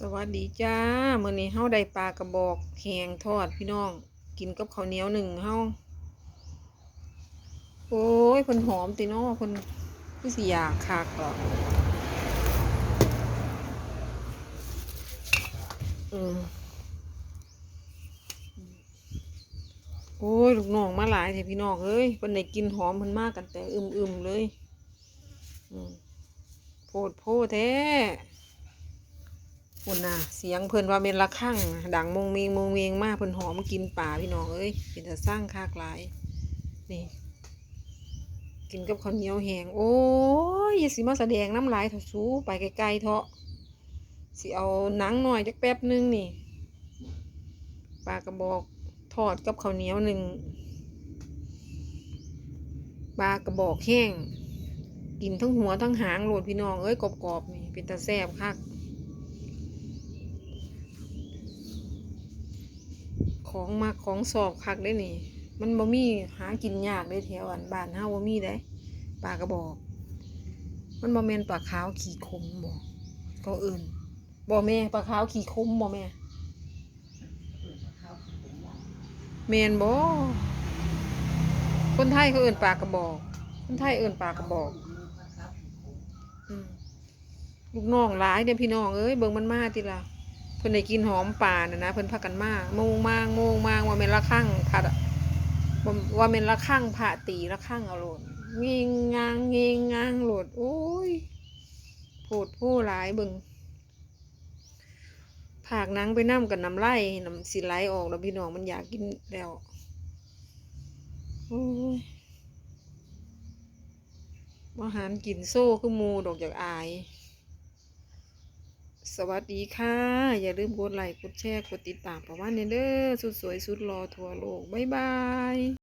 สวัสดีจ้ามื้อนี้เฮาได้ปลากระบอกแห้งทอดพี่น้อง กินกับข้าวเหนียวหนึ่งเฮาโอ้ยเพิ่นหอมตินาะเพิ่นคือสิอยากคักดออืมโอ้ยลูกน้องมาหลายแท้พี่น้องเอ้ยเพิ่นได้กินหอมเพิ่นมากันแต่อึมๆเลย อืมโพดโพแท้ พุ่นน่ะเสียงเพิ่นว่าเป็นละข้างดังมงเมงมงเมงมากเพิ่นหอมกินป่าพี่น้องเอ้ยเป็นแต่สร้างคากหลายนี่ กินกับข้าวเหนียวแห้งโอ้ยอย่าสิมาแสดงน้ำลายเถอะสูไปไกลๆเถอะสิเอาหนังหน่อยจักแป๊บนึงนี่ปลากระบอกทอดกับข้าวเหนียวหนึ่งปลากระบอกแห้ง กินทั้งหัวทั้งหางโหลดพี่น้องเอ้ยกรอบๆนี่เป็นตาแซ่บคัก ของมาของสอบคักได้นี่ มันบ่มีหากินยากได้แถวอันบ้านเฮาบ่มีได้ปลากระบอก มันบ่แม่นปลาขาวขี่คมบ่ก็อื่นบ่แม่ปลาขาวขี่คมบ่แม่แม่นบ่คนไทยเขาเอิ้นปลากระบอก คนไทยเอิ้นปลากระบอกลูกน้องหลายเด้อพี่น้องเอ้ยเบิ่งมันมาติล่ะ พิ่นได้กินหอมป่านะนะเพิ่นพากันมาโมงมางโมงมางว่าแม่นละข้างผัดอะว่าแม่นละข้างผ่าตีละข้างเอาโลดเงงงางเงงงางโลดโอ้ยโพดโพหลายบิ่งผากนังไปน้ำกับน้ำไหลน้ำสิไหลออกแล้วพี่น้องมันอยากกินแล้วโอ้ยอาหารกินโซ่คือมูดอกจากอาย สวัสดีค่ะ อย่าลืมกดไลค์กดแชร์กดติดตามเพราะว่าเนเด้อสุดสวยสุดรอทั่วโลก บ๊ายบาย